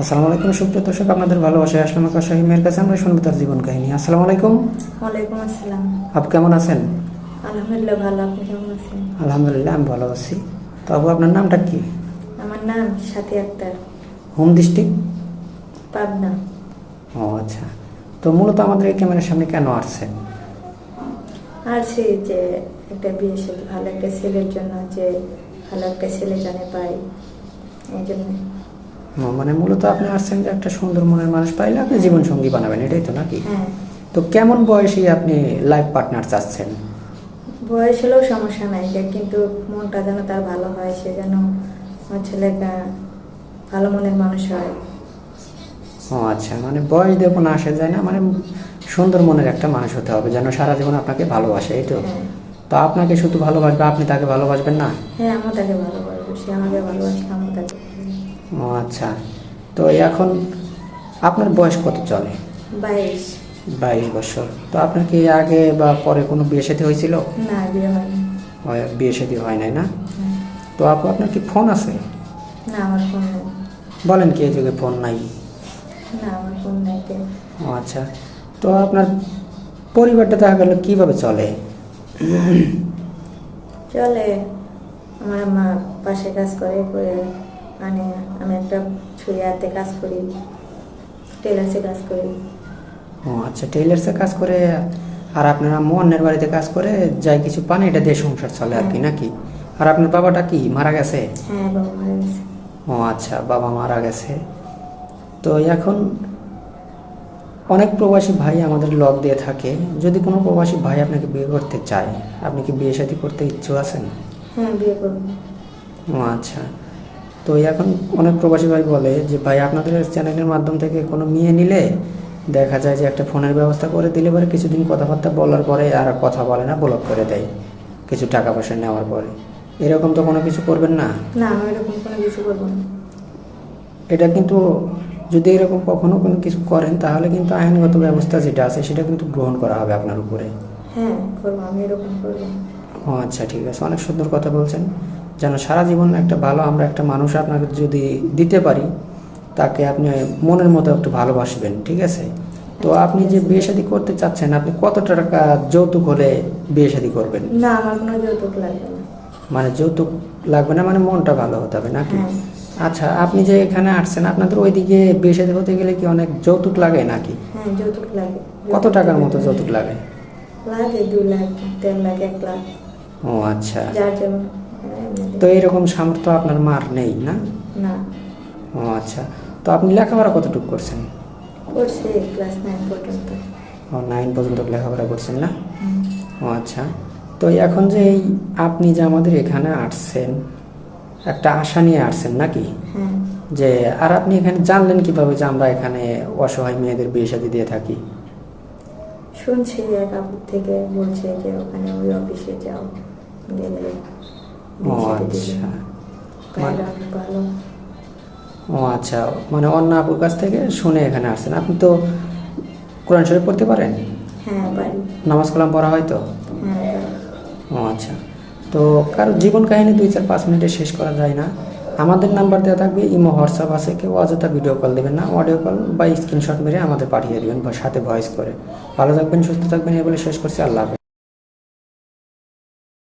আসসালামু আলাইকুম সুপ্রিয় দর্শক আপনাদের ভালোবাসা আসলাম আকাশ শাহিমের কাছে। আমরা শুনব তার জীবন কাহিনী। আসসালামু আলাইকুম। ওয়ালাইকুম আসসালাম। আপু কেমন আছেন? আলহামদুলিল্লাহ ভালো আপনি কেমন আছেন? আলহামদুলিল্লাহ আমি ভালো আছি। তো আপু আপনার নামটা কি? আমার নাম সাথী আক্তার। Home district? পাবনা। ও আচ্ছা। তো মূলত আমাদের এই ক্যামেরার সামনে কেন আসছেন? সে যে একটা বিয়ে সাথে ভালো একটা ছেলের জন্য যে ভালো একটা ছেলে জানে পাই। এই জন্য। মানে মূলত আপনি আসছেন যে একটা সুন্দর মনের মানুষ পাইলে আপনি জীবন সঙ্গী বানাবেন এটাই তো নাকি? হ্যাঁ। তো কেমন বয়সে আপনি লাইফ পার্টনার চাচ্ছেন? বয়স হলেও সমস্যা নাই কিন্তু মনটা যেন তার ভালো হয় সে যেন আমার ছেলেটা ভালো মনের মানুষ হয়। ও আচ্ছা মানে বয়স দিয়ে কোনো আসে যায় না মানে সুন্দর মনের একটা মানুষ হতে হবে যেন সারা জীবন আপনাকে ভালোবাসে এই তো? হ্যাঁ। তো আপনাকে শুধু ভালোবাসবে আপনি তাকে ভালোবাসবেন না? হ্যাঁ আমার তাকে ভালোবাসবো সে আমাকে ভালোবাসে আমার তাকে ও আচ্ছা। তো এখন আপনার বয়স কত চলে? বাইশ। বাইশ বছর। তো আপনার কি আগে বা পরে কোনো বিয়ে সাথে হয়েছিল? না বিয়ে হয়নি। হয়, বিয়ে সাথে হয় নাই না? হ্যাঁ। তো আপু আপনার কি ফোন আছে? না আমার ফোন নেই। বলেন কি এই যুগে ফোন নাই? না আমার ফোন নেই ও আচ্ছা। তো আপনার পরিবারটা দেখা গেল কীভাবে চলে? চলে। আমার মা পাশে কাজ করে করে মানে আমি একটা ছুরি হাতে কাজ করি টেলার্সে কাজ করি। ও আচ্ছা টেইলার্সে কাজ করে আর আপনারা অন্যের বাড়িতে কাজ করে যাই কিছু পান এটা দিয়ে সংসার চলে আর কি নাকি? আর আপনার বাবাটা কি মারা গেছে? হ্যাঁ বাবা মারা গেছে। ও আচ্ছা বাবা মারা গেছে। তো এখন অনেক প্রবাসী ভাই আমাদের লগ দিয়ে থাকে। যদি কোনো প্রবাসী ভাই আপনাকে বিয়ে করতে চায় আপনি কি বিয়ে শাদী করতে ইচ্ছুক আছেন? হ্যাঁ বিয়ে করব। ও আচ্ছা। তো এখন অনেক প্রবাসী ভাই বলে যে ভাই আপনাদের চ্যানেলের মাধ্যম থেকে কোনো মেয়ে নিলে দেখা যায় যে একটা ফোনের ব্যবস্থা করে দিলে পরে কিছুদিন কথাবার্তা বলার পরে আর কথা বলে না ব্লক করে দেয় কিছু টাকা পয়সা নেওয়ার পরে। এরকম তো কোনো কিছু করবেন না? না আমি এরকম কোনো কিছু করব না। এটা কিন্তু যদি এরকম কখনো কোনো কিছু করেন তাহলে কিন্তু আইনগত ব্যবস্থা যেটা আছে সেটা কিন্তু গ্রহণ করা হবে আপনার উপরে। হ্যাঁ করব আমি এরকম করব। ও আচ্ছা ঠিক আছে। অনেক সুন্দর কথা বলছেন। যেন সারা জীবন একটা ভালো আমরা একটা মানুষ আপনাকে যদি দিতে পারি তাকে আপনি মনের মতো একটু ভালোবাসবেন ঠিক আছে? তো আপনি যে বিয়ে শাদী করতে চাচ্ছেন আপনি কত টাকা যৌতুক হলে বিয়ে শাদী করবেন? না আমার কোনো যৌতুক লাগবে না। মানে যৌতুক লাগবে না মানে মনটা ভালো হতে হবে নাকি? হ্যাঁ। আচ্ছা আপনি যে এখানে আসছেন আপনাদের ওইদিকে বিয়ে শাদী হতে গেলে কি অনেক যৌতুক লাগে নাকি? হ্যাঁ যৌতুক লাগে। কত টাকার মতো যৌতুক লাগে? লাগে দু লাখ দেড় লাখ এক লাখ। ও আচ্ছা। যার যেমন তো এরকম সামর্থ্য আপনার মার নেই না? না। ও আচ্ছা। তো আপনি লেখাপড়া কতটুকু করছেন? করছে ক্লাস নাইন পর্যন্ত। ও নাইন পর্যন্ত লেখাপড়া করছেন না? ও আচ্ছা। তো এখন যে এই আপনি যে আমাদের এখানে আসছেন একটা আশা নিয়ে আসছেন নাকি? হ্যাঁ। যে আর আপনি এখানে জানলেন কীভাবে যে আমরা এখানে অসহায় মেয়েদের বিয়ে শাদী দিয়ে থাকি? শুনছি এক আপুর থেকে বলছে যে ওখানে ওই অফিসে যাও গেলে। আচ্ছা। পায়রা অনেক ভালো ও আচ্ছা মানে অন্য আপুর কাছ থেকে শুনে এখানে আসছেন। আপনি তো কোরআন শরীফ পড়তে পারেন? হ্যাঁ নামাজ কালাম পড়া হয় তো? হ্যাঁ ও আচ্ছা। তো কারও জীবন কাহিনী দুই চার পাঁচ মিনিটে শেষ করা যায় না। আমাদের নাম্বার দেওয়া থাকবে ইমো হোয়াটসঅ্যাপ আছে কেউ অযথা ভিডিও কল দেবেন না। অডিও কল বা স্ক্রিনশট মেরে আমাদের পাঠিয়ে দেবেন বা সাথে ভয়েস করে। ভালো থাকবেন সুস্থ থাকবেন এই বলে শেষ করছি। আল্লাহ হাফেজ।